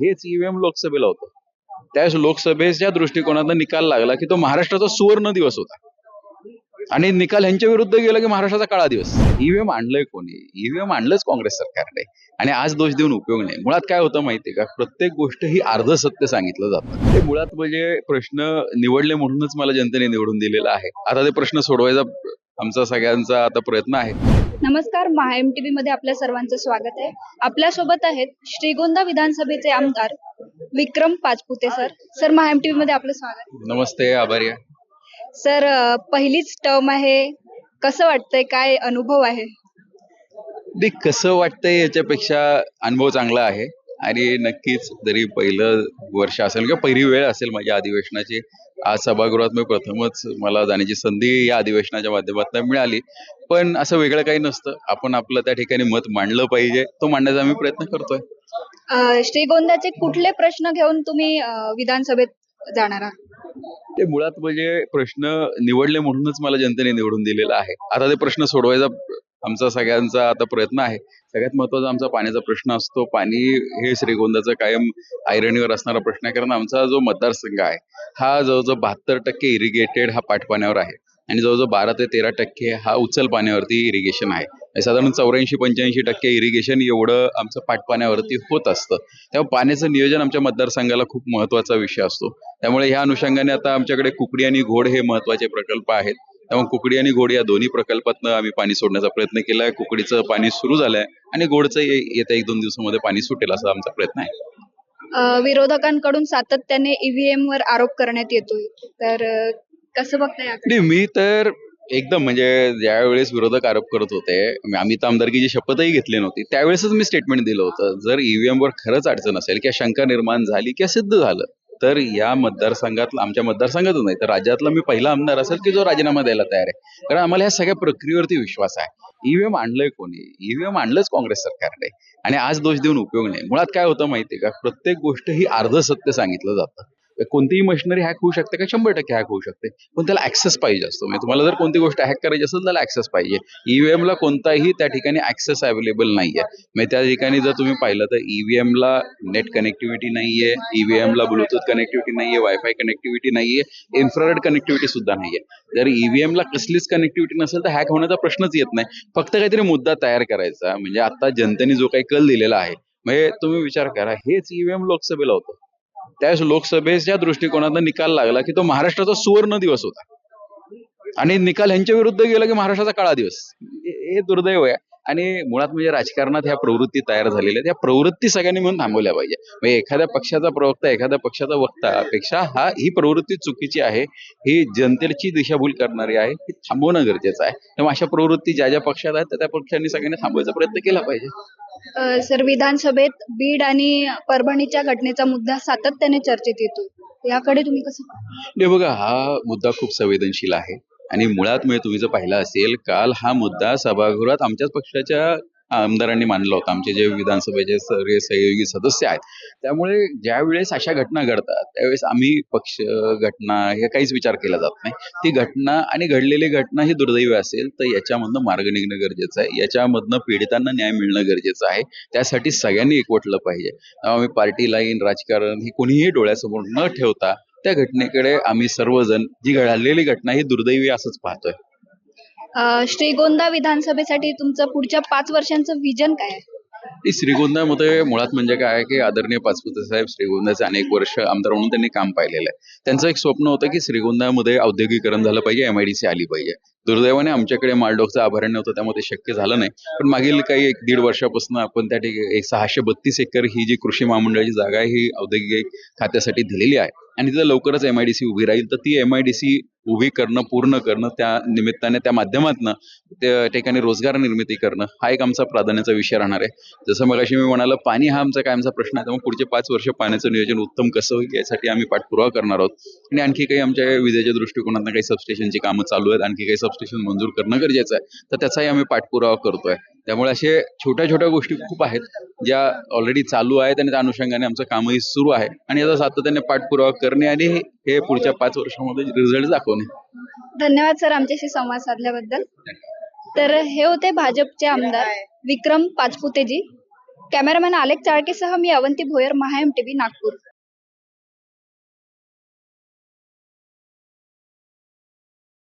हेच ईव्हीएम लोकसभेला होतं. त्याच लोकसभेच्या दृष्टिकोनातून निकाल लागला की तो महाराष्ट्राचा सुवर्ण दिवस होता. आणि निकाल ह्यांच्या विरुद्ध गेला की महाराष्ट्राचा काळा दिवस. ईव्हीएम आणलंय कोणी? ईव्हीएम आणलंच काँग्रेस सरकारने. आणि आज दोष देऊन उपयोग नाही. मुळात काय होतं माहितीये का? प्रत्येक गोष्ट ही अर्ध सत्य सांगितलं जातं. ते मुळात म्हणजे प्रश्न निवडले म्हणूनच मला जनतेने निवडून दिलेला आहे. आता ते प्रश्न सोडवायचा आमचा सगळ्यांचा आता प्रयत्न आहे. नमस्कार महा एम टी मध्ये आपल्या सर्वांचं स्वागत आहे. आपल्यासोबत आहेत श्रीगोंदा विधानसभेचे आमदार विक्रम पाचपुते सर. सर महा एममध्ये आपलं स्वागत. नमस्ते आभारी आहे. सर अं, पहिलीच टर्म आहे. कसं वाटतंय? काय अनुभव आहे? ते कसं वाटतंय याच्यापेक्षा अनुभव चांगला आहे. आणि नक्कीच जरी पहिलं वर्ष असेल किंवा पहिली वेळ असेल माझ्या अधिवेशनाची आज सभागृहात मी प्रथमच मला जाण्याची संधी या अधिवेशनाच्या माध्यमातून मिळाली. पण असं वेगळं काही नसतं. आपण आपलं त्या ठिकाणी मत मांडलं पाहिजे. तो मांडण्याचा आम्ही प्रयत्न करतोय. अं, श्रीगोंद्याचे कुठले प्रश्न घेऊन तुम्ही विधानसभेत जाणार ते मुळात म्हणजे प्रश्न निवडले म्हणूनच मला जनतेने निवडून दिलेला आहे. आता ते प्रश्न सोडवायचा आमचा सगळ्यांचा आता प्रयत्न आहे. सगळ्यात महत्त्वाचा आमचा पाण्याचा प्रश्न असतो. पाणी हे श्रीगोंदाचा कायम आयरणीवर असणारा प्रश्न आहे. कारण आमचा जो मतदारसंघ आहे हा जवळजवळ बहात्तर टक्के इरिगेटेड हा पाठपाण्यावर आहे. आणि जवळजवळ बारा ते तेरा टक्के हा उचल पाण्यावरती इरिगेशन आहे. म्हणजे साधारण चौऱ्याऐंशी पंच्याऐंशी टक्के इरिगेशन एवढं आमचं पाटपाण्यावरती होत असतं. तेव्हा पाण्याचं नियोजन आमच्या मतदारसंघाला खूप महत्त्वाचा विषय असतो. त्यामुळे ह्या अनुषंगाने आता आमच्याकडे कुकडी आणि घोड हे महत्त्वाचे प्रकल्प आहेत. त्यामुळे कुकडी आणि घोड या दोन्ही प्रकल्पातनं आम्ही पाणी सोडण्याचा प्रयत्न केलाय. कुकडीचं पाणी सुरू झालंय आणि घोडचं ये- येत्या एक दोन दिवसामध्ये पाणी सुटेल असा आमचा प्रयत्न आहे. विरोधकांकडून सातत्याने ईव्हीएम वर आरोप करण्यात येतोय. तर कसं बघताय मी तर एकदम म्हणजे ज्या वेळेस विरोधक आरोप करत होते आम्ही तर आमदारकीची शपथही घेतली नव्हती. त्यावेळेसच मी स्टेटमेंट दिलं होतं. जर ईव्हीएम वर खरंच अडचण असेल किंवा शंका निर्माण झाली किंवा सिद्ध झालं तर या मतदारसंघातला आमच्या मतदारसंघातच नाही तर राज्यातला मी पहिला आमदार असेल की जो राजीनामा द्यायला तयार आहे? कारण आम्हाला ह्या सगळ्या प्रक्रियेवरती विश्वास आहे. ईव्हीएम आणलंय कोणी? ईव्हीएम आणलंच काँग्रेस सरकारने. आणि आज दोष देऊन उपयोग नाही. मुळात काय होतं माहितीये का? प्रत्येक गोष्ट ही अर्ध सत्य सांगितलं जातं. कोणतीही मशिनरी हॅक होऊ शकते का? शंभर टक्के हॅक होऊ शकते. पण त्याला ऍक्सेस पाहिजे असतो. म्हणजे तुम्हाला जर कोणती गोष्ट हॅक करायची असेल त्याला ऍक्सेस पाहिजे. ईव्हीएमला कोणताही त्या ठिकाणी ऍक्सेस अवेलेबल नाहीये. म्हणजे त्या ठिकाणी जर तुम्ही पाहिलं तर ईव्हीएमला नेट कनेक्टिव्हिटी नाहीये. ईव्हीएम ला ब्लूटूथ कनेक्टिव्हिटी नाहीये. वायफाय कनेक्टिव्हिटी नाहीये. इन्फ्रारेड कनेक्टिव्हिटी सुद्धा नाहीये. जर ईव्हीएमला कसलीच कनेक्टिव्हिटी नसेल तर हॅक होण्याचा प्रश्नच येत नाही. फक्त काहीतरी मुद्दा तयार करायचा. म्हणजे आता जनतेने जो काही कल दिलेला आहे म्हणजे तुम्ही विचार करा हेच ईव्हीएम लोकसभेला होतं. त्यावेळेस लोकसभेच्या दृष्टिकोनातून निकाल लागला की तो महाराष्ट्राचा सुवर्ण दिवस होता. आणि निकाल ह्यांच्या विरुद्ध गेला की महाराष्ट्राचा काळा दिवस. हे दुर्दैव आहे. आणि मुळात म्हणजे राजकारणात ह्या प्रवृत्ती तयार झालेल्या आहेत. या प्रवृत्ती सगळ्यांनी म्हणून थांबवल्या पाहिजे. म्हणजे एखाद्या पक्षाचा प्रवक्ता एखाद्या पक्षाचा वक्ता पेक्षा हा ही प्रवृत्ती चुकीची आहे. ही जनतेची दिशाभूल करणारी आहे. ही थांबवणं गरजेचं आहे. त्यामुळे अशा प्रवृत्ती ज्या ज्या पक्षात आहेत त्या त्या पक्षांनी सगळ्यांनी थांबवायचा प्रयत्न केला पाहिजे. सर विधानसभेत बीड आणि परभणीच्या घटनेचा मुद्दा सातत्याने चर्चेत येतो याकडे तुम्ही कसं पाहता? नाही बघा हा मुद्दा खूप संवेदनशील आहे आणि मुळात म्हणजे तुम्ही जर पाहिला असेल काल हा मुद्दा सभागृहात आमच्याच पक्षाच्या आमदारांनी मानलं होता. आमचे जे विधानसभेचे सगळे सहयोगी सदस्य आहेत. त्यामुळे ज्यावेळेस अशा घटना घडतात त्यावेळेस आम्ही पक्ष घटना हे काहीच विचार केला जात नाही. ती घटना आणि घडलेली घटना ही दुर्दैवी असेल तर याच्यामधनं मार्ग निघणं गरजेचं आहे. याच्यामधनं पीडितांना न्याय मिळणं गरजेचं आहे. त्यासाठी सगळ्यांनी एकवटलं पाहिजे. आम्ही पार्टी लाईन राजकारण हे कोणीही डोळ्यासमोर न ठेवता त्या घटनेकडे आम्ही सर्वजण जी घडलेली घटना ही दुर्दैवी असंच पाहतोय. श्रीगोंदा विधानसभेसाठी तुमचं पुढच्या पाच वर्षांचं विजन काय आहे? ही मुळात म्हणजे काय आहे की आदरणीय पाचपुते साहेब श्रीगोंदाचे अनेक वर्ष आमदार म्हणून त्यांनी काम पाहिलेलं आहे. त्यांचं एक स्वप्न होतं की श्रीगोंदामध्ये औद्योगिकरण झालं पाहिजे एमआयडीसी आली पाहिजे. दुर्दैवाने आमच्याकडे मालडोकचं आभरण्य होतं त्यामुळे ते शक्य झालं नाही. पण मागील काही एक दीड वर्षापासून आपण त्या ठिकाणी एक सहाशे बत्तीस एकर ही जी कृषी महामंडळाची जागा आहे ही औद्योगिक खात्यासाठी दिलेली आहे. आणि तिथं लवकरच एम आय डी सी उभी राहील. तर ती एम आयडीसी उभी करणं पूर्ण करणं त्या निमित्ताने त्या माध्यमातनं त्या ठिकाणी रोजगार निर्मिती करणं हा एक आमचा प्राधान्याचा विषय राहणार आहे. जसं मग मी म्हणाला पाणी हा आमचा कायमचा प्रश्न आहे. त्यामुळे पुढचे पाच वर्ष पाण्याचं नियोजन उत्तम कसं होईल यासाठी आम्ही पाठपुरावा करणार आहोत. आणि आणखी काही आमच्या विजेच्या दृष्टिकोनातून काही सबस्टेशनची कामं चालू आहेत. आणखी काही सबस्टेशन मंजूर करणं गरजेचं आहे. तर त्याचाही आम्ही पाठपुरावा करतोय. त्यामुळे असे छोट्या छोट्या गोष्टी खूप आहेत ज्या ऑलरेडी चालू आहेत आणि त्या अनुषंगाने आमचं कामही सुरू आहे. आणि याचा सातत्याने पाठपुरावा करणे आणि हे पुढच्या पाच वर्षामध्ये रिझल्ट दाखवणे. धन्यवाद सर आमच्याशी संवाद साधल्याबद्दल. तर हे होते भाजपचे आमदार विक्रम पाचपुतेजी. कॅमेरामॅन आलेख चाळकेसह मी अवंती भोयर महाएम टीव्ही नागपूर.